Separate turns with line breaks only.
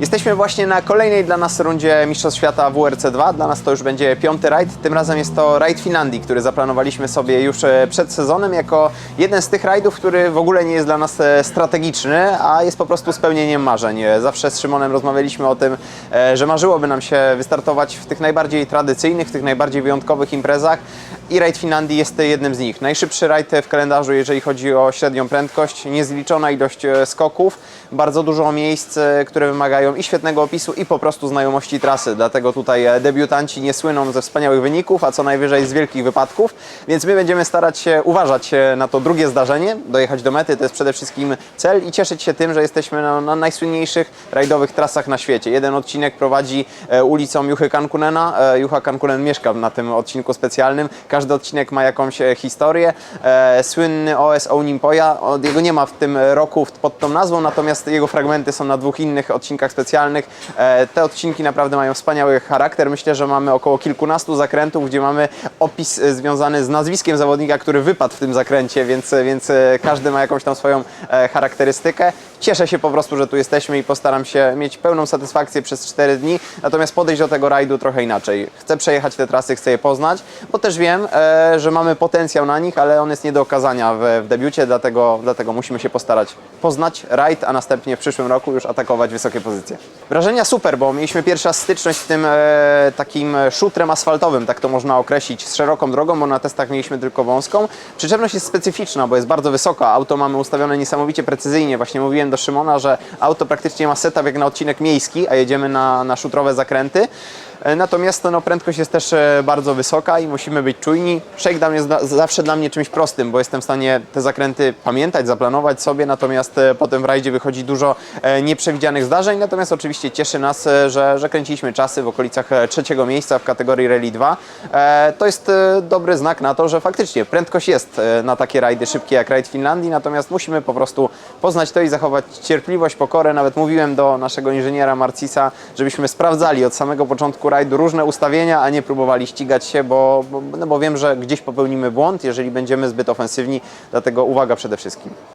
Jesteśmy właśnie na kolejnej dla nas rundzie Mistrzostw Świata WRC2. Dla nas to już będzie piąty rajd. Tym razem jest to rajd Finlandii, który zaplanowaliśmy sobie już e, przed sezonem jako jeden z tych rajdów, który w ogóle nie jest dla nas e, strategiczny, a jest po prostu spełnieniem marzeń. E, Zawsze z Szymonem rozmawialiśmy o tym, że marzyłoby nam się wystartować w tych najbardziej tradycyjnych, w tych najbardziej wyjątkowych imprezach i rajd Finlandii jest jednym z nich. Najszybszy rajd w kalendarzu, jeżeli chodzi o średnią prędkość, niezliczona ilość e, skoków, bardzo dużo miejsc, e, które wymagają i świetnego opisu, i po prostu znajomości trasy. Dlatego tutaj e, debiutanci nie słyną ze wspaniałych wyników, a co najwyżej z wielkich wypadków, więc my będziemy starać się uważać na to drugie zdarzenie, dojechać do mety, to jest przede wszystkim cel i cieszyć się tym, że jesteśmy na, na najsłynniejszych rajdowych trasach na świecie. Jeden odcinek prowadzi ulicą Juchy Kankunena, e, Jucha Kankunen mieszka na tym odcinku specjalnym, każdy odcinek ma jakąś e, historię. E, Słynny OS Ounimpoja, od- jego nie ma w tym roku pod tą nazwą, natomiast jego fragmenty są na dwóch innych odcinkach specjalnych. E, Te odcinki naprawdę mają wspaniały charakter. Myślę, że mamy około kilkunastu zakrętów, gdzie mamy opis związany z nazwiskiem zawodnika, który wypadł w tym zakręcie, więc, więc każdy ma jakąś tam swoją charakterystykę. Cieszę się po prostu, że tu jesteśmy i postaram się mieć pełną satysfakcję przez 4 dni, natomiast podejść do tego rajdu trochę inaczej. Chcę przejechać te trasy, chcę je poznać, bo też wiem, e, że mamy potencjał na nich, ale on jest nie do okazania w, w debiucie, dlatego, dlatego musimy się postarać poznać rajd, a następnie w przyszłym roku już atakować wysokie pozycje. Wrażenia super, bo mieliśmy pierwsza styczność z tym e, takim szutrem asfaltowym, tak to można określić, z szeroką drogą, bo na testach mieliśmy tylko wąską. Przyczepność jest specyficzna, bo jest bardzo wysoka. Auto mamy ustawione niesamowicie precyzyjnie. Właśnie mówiłem do Szymona, że auto praktycznie ma setup jak na odcinek miejski, a jedziemy na, na szutrowe zakręty. E, Natomiast no, prędkość jest też e, bardzo wysoka i musimy być czujni. Shakedown jest zawsze dla mnie czymś prostym, bo jestem w stanie te zakręty pamiętać, zaplanować sobie, natomiast e, potem w rajdzie wychodzi dużo nieprzewidzianych zdarzeń. Natomiast oczywiście cieszy nas, że, że kręciliśmy czasy w okolicach trzeciego miejsca w kategorii Rally 2. E, To jest dobry znak na to, że faktycznie prędkość jest na takie rajdy szybkie jak rajd Finlandii, natomiast musimy po prostu poznać to i zachować cierpliwość, pokorę. Nawet mówiłem do naszego inżyniera Marcisa, żebyśmy sprawdzali od samego początku rajdu różne ustawienia, a nie próbowali ścigać się, bo, bo, no bo wiem, że gdzieś popełnimy błąd, jeżeli będziemy zbyt ofensywni, dlatego uwaga przede wszystkim.